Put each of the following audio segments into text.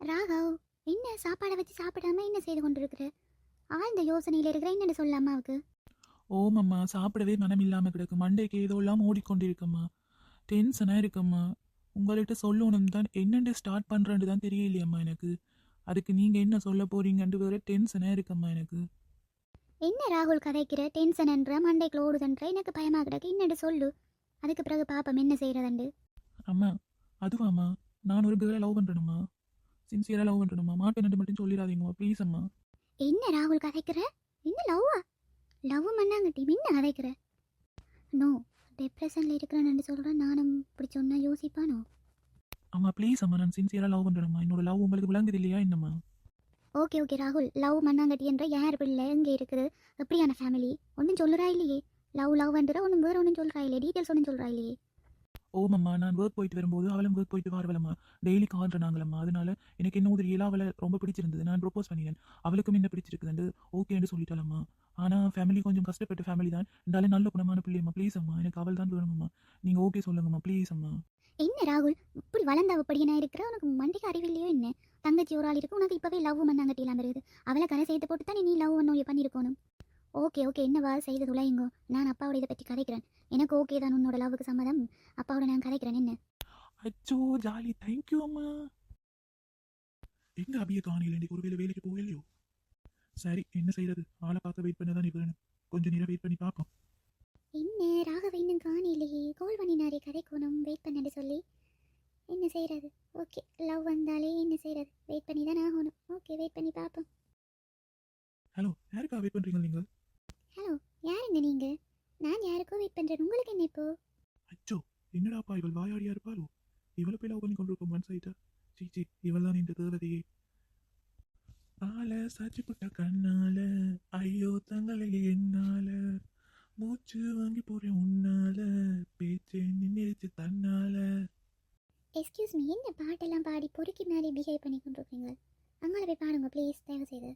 ராகவ் என்ன சாப்பாடை வச்சு சாப்பிடாம என்ன செய்து கொண்டிருக்கிற? ஆழ்ந்த யோசனையில் இருக்கிற என்னன்னு சொல்ல அம்மாவுக்கு ஓமம்மா சாப்பிடவே மனம் இல்லாமல் கிடக்கு. மண்டைக்கு ஏதோ எல்லாம் ஓடிக்கொண்டிருக்கம்மா. டென்ஷனாக இருக்கம்மா. உங்கள்கிட்ட சொல்லணும் தான் என்னென்று ஸ்டார்ட் பண்ணுறேன்னு தான் தெரியலையம்மா எனக்கு. அதுக்கு நீங்கள் என்ன சொல்ல போறீங்கன்ட்டு வேற டென்ஷனாக இருக்கம்மா எனக்கு. என்ன ராகுல் கதைக்கிற? டென்ஷன் என்ற மண்டைக்குள்ள ஓடுதன்ற எனக்கு பயமா கிடக்கு. என்னன்னு சொல்லு. அதுக்கு பிறகு பாப்பம் என்ன செய்யறதுண்டு அம்மா அதுவாம்மா. நான் ஒரு கேர்ளை லவ் பண்ணுறேனும்மா சின்சியராக லவ் பண்ணுறேனும்மா மாட்டேன்னு மட்டும் சொல்லிடாதீங்கம்மா. ப்ளீஸ் அம்மா. என்ன ராகுல் கதைக்கிற? என்ன லவ்வா லவ் பண்ணாங்கட்டி என்ன கதைக்கிற? நோ டிப்ரெஷனில் இருக்கிறேன்னு சொல்கிறேன் நானும் இப்படி சொன்னா யோசிப்பானோ? அம்மா ப்ளீஸ் அம்மா நான் சின்சியராக லவ் பண்ணுறேம்மா என்னோட லவ் உங்களுக்கு விளங்குது இல்லையா என்னம்மா? ஓகே ஓகே ராகுல். லவ் மண்ணாங்கட்டி என்ற யார் பிள்ளை எங்கே இருக்குது? எப்படியான ஃபேமிலி ஒன்றும் சொல்லுறா இல்லையே. லவ் லவ் என்ற ஒன்றும் வேறு ஒன்றும் சொல்கிறா இல்லையே. டீட்டெயில்ஸ் ஒன்றும் சொல்கிறா இல்லையே. ஓமம்மா நான் ஒர்க் போயிட்டு வரும்போது அவளும் ஒர்க் போயிட்டு வரவலம்மா டெய்லி கால் அதனால எனக்கு என்ன உதவியெல்லாம் அவளை ரொம்ப பிடிச்சிருந்தது. நான் ப்ரோப்போஸ் பண்ணினேன். அவளுக்கும் என்ன பிடிச்சிருக்குதுண்டு? ஓகேன்னு சொல்லிட்டாலம்மா ஆனால் ஃபேமிலி கொஞ்சம் கஷ்டப்பட்ட ஃபேமிலி தான். இருந்தாலும் நல்ல குணமான பிள்ளையம்மா. ப்ளீஸ் அம்மா எனக்கு அவள் தான் வேணும்மா. நீங்கள் ஓகே சொல்லுங்கம்மா. ப்ளீஸ் அம்மா. என்ன ராகுல்? இப்படி வளர்ந்த அப்படியே நான் இருக்கிற? உனக்கு மண்டிக்கு அறிவில்லையோ என்ன? தங்கச்சி ஒரு ஆள் இருக்கு. உனக்கு இப்போவே லவ் மண்ணாங்கட்டி இல்லாமல் இருக்குது அவளை கரை சேர்த்து போட்டு தான் நீ லவ் ஒன்று பண்ணியிருக்கணும்? ஓகே ஓகே என்னவா செய்து துளையுங்கோ நான் அப்பாவோட இதை பற்றி கதைக்கிறேன். எனக்கு ஓகே தான் உன்னோட லவ்வுக்கு சம்மதம். அப்பாவோட நான் கதைக்கிறேன் என்ன? அச்சோ ஜாலி. தேங்க்யூ அம்மா. எங்க அபிய காணியில் ஒருவேளை வேலைக்கு போகலையோ? சரி என்ன செய்யறது ஆளை பார்க்க வெயிட் பண்ண தான் வேணும் கொஞ்சம் நேரம் வெயிட் பண்ணி பார்ப்போம். என்ன? ராகவ இன்னும் காணிலேயே கால் பண்ணினாரே கதைக்கணும். வெயிட் பண்ணன்னு சொல்லி. என்ன செய்கிறது ஓகே லவ் வந்தாலே என்ன செய்கிறது வெயிட் பண்ணி தான் ஆகணும். ஓகே வெயிட் பண்ணி பார்ப்போம். ஹலோ யாருக்கா வெயிட் பண்றீங்க நீங்க? ஹலோ யாருங்க நீங்கள் நான் யாருக்கோ வெயிட் பண்ணுறேன் உங்களுக்கு என்ன இப்போ? அச்சோ என்னடாப்பா இவள் வாயாடியா இருப்பாளோ? இவளை போய் லவ் பண்ணி கொண்டிருக்கோம் மனசு ஆயிட்டா சீச்சி இவள் தான் இந்த தேவதையே. ஆள சாட்சி புட்ட கண்ணால ஐயோ தங்களை என்னால. மூச்சு வாங்கி போறேன் உன்னால பேச்சே நின்னுச்சு தன்னால. எக்ஸ்கியூஸ் மீ என்ன பாட்டெல்லாம் பாடி பொறுக்கி மாதிரி பிஹேவ் பண்ணி கொண்டிருக்கீங்க அங்கே போய் பாருங்க ப்ளீஸ் தயவு செய்து.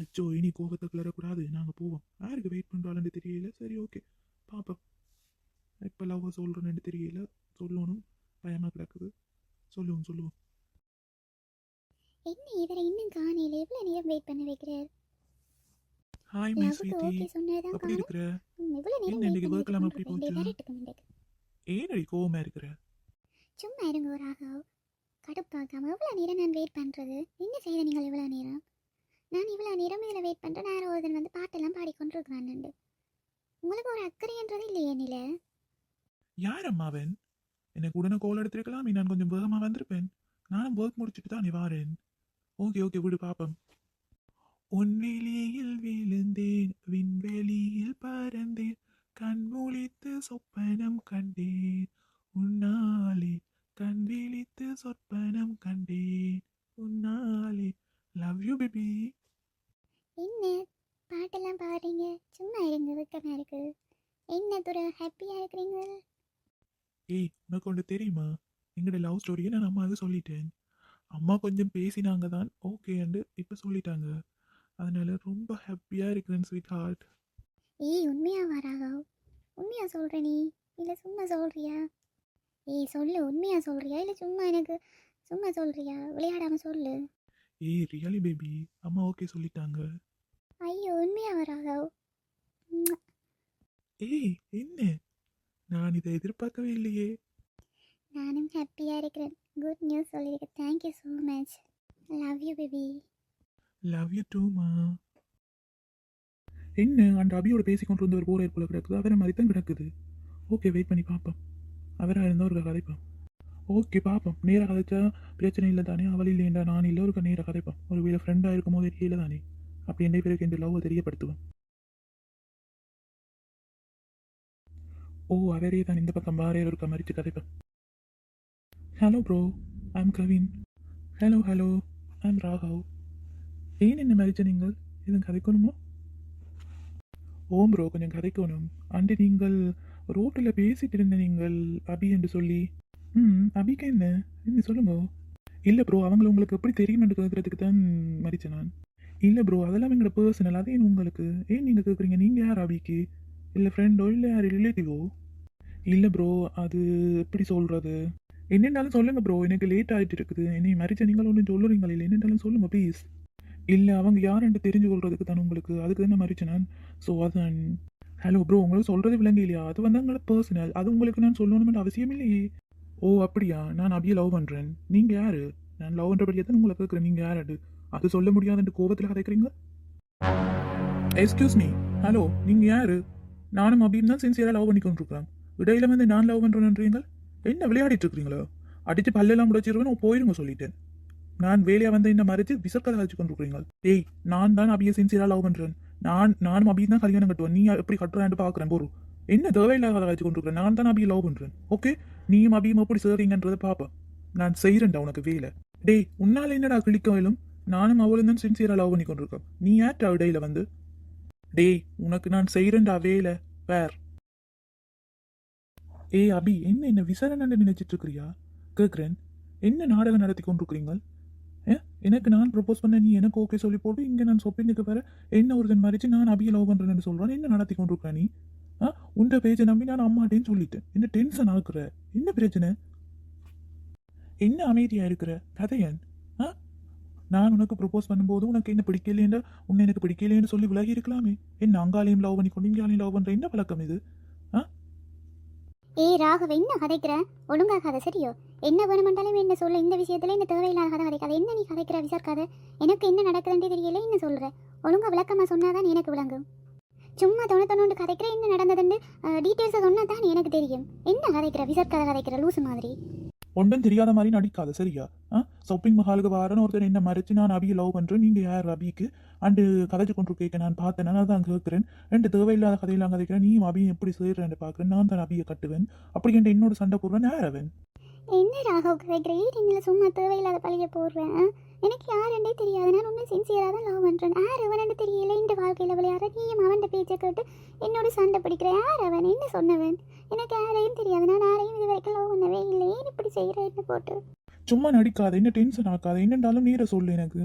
அச்சோ இனி கோபத்தை கிளறக்கூடாது. நாங்கள் போவோம். யாருக்கு வெயிட் பண்ணுறாள்னு தெரியல. சரி ஓகே பாப்போம். இப்போ லவ் சொல்கிறேன்னு தெரியல. சொல்லணும். பயமாக கிடக்குது. சொல்லுவோம் சொல்லுவோம். என்ன இவரை இன்னும் காணையில் எவ்வளோ நேரம் வெயிட் பண்ண வைக்கிறார்? ஹாய் மிஸ் ஸ்வீட்டி எப்படி இருக்கிற? என்ன இன்னைக்கு work எல்லாம் எப்படி போச்சு? ஏனடி கோவமா இருக்கிற? சும்மா இருங்க ஒரு ராகவ். கடுப்பாக்காம. எவ்வளோ நேரம் நான் வெயிட் பண்ணுறது என்ன செய்த நீங்கள் இவ்வளோ நேரம்? நான் இவ்வளோ நேரம் இதில் வெயிட் பண்ணுறேன் நான் ஒருதன் வந்து பாட்டெல்லாம் பாடிக்கொண்டிருக்கிறான் உங்களுக்கு ஒரு அக்கறைன்றது இல்லையே நில? யார் அம்மாவன் எனக்கு உடனே கோல் எடுத்திருக்கலாம். நான் கொஞ்சம் வேகமாக வந்திருப்பேன். நானும் ஒர்க் முடிச்சுட்டு தான் நீ வாரேன். ஓகே ஓகே விடு பாப்பம். உன்வெளியில் விழுந்தேன். விண்வெளியில் பறந்தேன். கண் முழித்து சொப்பனம் கண்டேன். உன்னாலே கண் விழித்து சொற்பனம் கண்டேன். உன்னாலே லவ் யூ பேபி என்ன பாட்டெல்லாம் பாடுறீங்க சும்மா இருங்க வெக்கமாக இருக்கு என்ன துறை ஹாப்பியாக இருக்கிறீங்க ஏய் உனக்கு ஒன்று தெரியுமா? எங்களோட லவ் ஸ்டோரியை நான் அம்மாவுக்கு சொல்லிட்டேன். அம்மா கொஞ்சம் பேசினாங்க தான் ஓகேண்டு இப்போ சொல்லிட்டாங்க. அதனால ரொம்ப ஹாப்பியாக இருக்கிறேன் ஸ்வீட் ஹார்ட் ஏய் உண்மையா வராகா உண்மையா சொல்ற நீ? இல்லை சும்மா சொல்றியா? ஏய் சொல்லு உண்மையா சொல்றியா? இல்லை சும்மா எனக்கு சும்மா சொல்றியா? விளையாடாம சொல்லு. ஏய் ரியலி பேபி அம்மா ஓகே சொல்லிட்டாங்க. ஐயோ உண்மையா வராகா ஏய் என்ன? நான் இதை எதிர்பார்க்கவே இல்லையே. நானும் ஹாப்பியாக இருக்கிறேன். குட் நியூஸ் சொல்லியிருக்கேன் thank you so much love you baby love you டூமா என்ன அந்த அபியோட பேசி கொண்டு வந்து ஒரு போர் போல கிடக்குது. அவரை மாதிரி தான் கிடக்குது. ஓகே வெயிட் பண்ணி பார்ப்போம் அவராக இருந்தால் ஒரு கதைப்போம்? ஓகே பார்ப்போம் நேராக கதைச்சா பிரச்சனை இல்லை தானே? அவள் இல்லைண்டா நான் இல்லை ஒரு நேராக கதைப்போம். ஒரு வேலை ஃப்ரெண்டாக இருக்கும் போது தெரியல தானே? அப்படி என்ன பேருக்கு இந்த லவ்வை தெரியப்படுத்துவோம். ஓ அவரே தான் இந்த பக்கம் வேறே இருக்க மறித்து கதைப்போம் hello bro I'm Kavin hello hello I'm Raghav ஏன் என்ன மறிச்ச நீங்கள்? எதுவும் கதைக்கணுமோ? ஓம் ப்ரோ கொஞ்சம் கதைக்கணும். அண்டு நீங்கள் ரோட்டில் பேசிட்டு இருந்த நீங்கள் அபி என்று சொல்லி. ம் அபிக்கு என்ன? என்ன சொல்லுங்க? இல்லை ப்ரோ அவங்கள உங்களுக்கு எப்படி தெரியுமென்று கேட்கறதுக்கு தான் மறிச்சேன் நான். இல்லை ப்ரோ அதெல்லாம் எங்களோட பர்சனல் அதே உங்களுக்கு. ஏன் நீங்கள் கேட்குறீங்க நீங்கள் யார் அபிக்கு? இல்லை ஃப்ரெண்டோ இல்லை யார் ரிலேட்டிவோ இல்லை ப்ரோ அது எப்படி சொல்கிறது என்னென்னாலும் சொல்லுங்கள் ப்ரோ எனக்கு லேட் ஆகிட்டு இருக்குது. என்னை மறைச்ச நீங்கள் ஒன்றும் சொல்லுறீங்களா? இல்லை என்னென்னாலும் சொல்லுங்கள் ப்ளீஸ் இல்லை அவங்க யாருன்ட்டு தெரிஞ்சு கொள்றதுக்கு தானே உங்களுக்கு. அதுக்கு தானே மறிச்ச நான். ஸோ அதான் ஹலோ ப்ரோ உங்களுக்கு சொல்கிறது விளங்க இல்லையா? அது வந்து உங்களை பர்சனல் அது உங்களுக்கு நான் சொல்லணும்னு அவசியம் இல்லையே. ஓ அப்படியா? நான் அப்படியே லவ் பண்ணுறேன் நீங்கள் யார்? நான் லவ் பண்ணுறபடியே தான் உங்களை கேட்குறேன். நீங்கள் யார் அது? அது சொல்ல முடியாதுன்னு கோபத்தில் கதைக்கிறீங்க? எக்ஸ்கியூஸ் மீ ஹலோ நீங்கள் யார்? நானும் அப்படின்னு தான் சின்சியராக லவ் பண்ணி கொண்டிருக்கிறேன் இடையில வந்து நான் லவ் பண்ணுறேன்றீங்க என்ன விளையாடிட்டு இருக்கிறீங்களோ? அடிச்சு பல்லெல்லாம் முடிச்சிருவேன் போயிருங்க சொல்லிட்டேன். நான் வேலையா வந்து என்ன மறைச்சு விசக்கதை அழைச்சு கொண்டிருக்கிறீங்க டேய் நான் தான் அபியை சின்சியராக லவ் பண்ணுறேன் நான் நானும் அபி தான் கல்யாணம் கட்டுவேன் நீ எப்படி கட்டுறான்னு பார்க்குறேன் போரு என்ன தேவையில்லாத அழைச்சு கொண்டிருக்கிறேன்? நான் தான் அபியை லவ் பண்ணுறேன் ஓகே நீயும் அபியும் எப்படி சேரீங்கன்றதை பார்ப்பேன் நான் செய்கிறேன்டா உனக்கு வேலை. டேய் உன்னால என்னடா கிளிக்கவிலும் நானும் அவளும் தான் சின்சியராக லவ் பண்ணி கொண்டிருக்கோம். நீ ஏற்றா இடையில வந்து? டேய் உனக்கு நான் செய்கிறேன்டா வேலை. வேர். ஏய் அபி என்ன என்ன விசாரணை நினைச்சிட்டு இருக்கிறியா கேட்குறேன் என்ன நாடகம் நடத்தி கொண்டிருக்கிறீங்க எனக்கு நான் ப்ரப்போஸ் பண்ண நீ எனக்கு ஓகே சொல்லி போட்டு இங்கே நான் சொப்பினுக்கு வர என்ன ஒருத்தன் மறைச்சு நான் அபியை லவ் பண்ணுறேன்னு சொல்கிறேன் என்ன நடத்தி கொண்டிருக்கிற நீ? ஆ உண்ட பேஜை நம்பி நான் அம்மாட்டேன்னு சொல்லிட்டேன். என்ன டென்ஷன் ஆகுற என்ன பிரச்சனை? என்ன அமைதியாக இருக்கிற? கதையன். ஆ நான் உனக்கு ப்ரப்போஸ் பண்ணும்போது உனக்கு என்ன பிடிக்கலையேண்டா உன்னை எனக்கு பிடிக்கலையேன்னு சொல்லி விலகி இருக்கலாமே. என்ன அங்காலையும் லவ் பண்ணி கொண்டு இங்காலையும் லவ் பண்ணுற என்ன பழக்கம் இது? ஏய் ராகவ என்ன கதைக்கிற? ஒழுங்காக கதை சரியோ. என்ன வேணுமென்றாலும் என்ன சொல்ல. இந்த விஷயத்துல என்ன தேவையில்லாத கதை கதைக்காத. என்ன நீ கதைக்கிற? விசாரிக்காத. எனக்கு என்ன நடக்குதுன்றே தெரியல. என்ன சொல்ற? ஒழுங்கா விளக்கமா சொன்னாதான் எனக்கு விளங்கும். சும்மா தொண தொண்ணூண்டு கதைக்கிற. என்ன நடந்ததுன்னு டீட்டெயில்ஸை சொன்னா தான் எனக்கு தெரியும். என்ன கதைக்கிற? விசாரிக்காத கதைக்கிற? லூசு மாதிரி. ஒன்றும் தெரியாத மாதிரி நடிக்காத சரியா? ஆ? ஷாப்பிங் மஹாலுக்கு வாரன்னு ஒருத்தர் என்ன மறைச்சு நான் அபியை லவ் பண்ணுறேன் நீங்கள் யார் அபிக்கு? அண்டு கதைச்சு கொண்டு கேட்க நான் பார்த்தேன் நான் தான் கேட்குறேன் ரெண்டு தேவையில்லாத கதையெல்லாம் கதைக்கிறேன் நீ அபியை எப்படி செய்கிறேன்னு பார்க்குறேன் நான் தான் அபியை கட்டுவேன். அப்படி என்ற என்னோட சண்டை போடுவேன் யார் அவன்? என்ன ராகவ் கதைக்கிற சும்மா தேவையில்லாத பழைய போடுறேன் எனக்கு யாருண்டே தெரியாது நான் ஒன்றும் சின்சியராக தான் லவ் பண்ணுறேன் யார் அவனு தெரியல இந்த வாழ்க்கையில் விளையாட நீயும் அவன் பேச்சை கேட்டு என்னோட சண்டை பிடிக்கிற? யார் அவன்? என்ன சொன்னவன்? எனக்கு யாரையும் தெரியாது. நான் யாரையும் இது வரைக்கும் லவ் பண்ணவே இல்லை. ஏன் இப்படி செய்கிற என்ன போட்டு? சும்மா நடிக்காத. என்ன டென்ஷன் ஆக்காத. என்னென்றாலும் நீரை சொல்லு எனக்கு.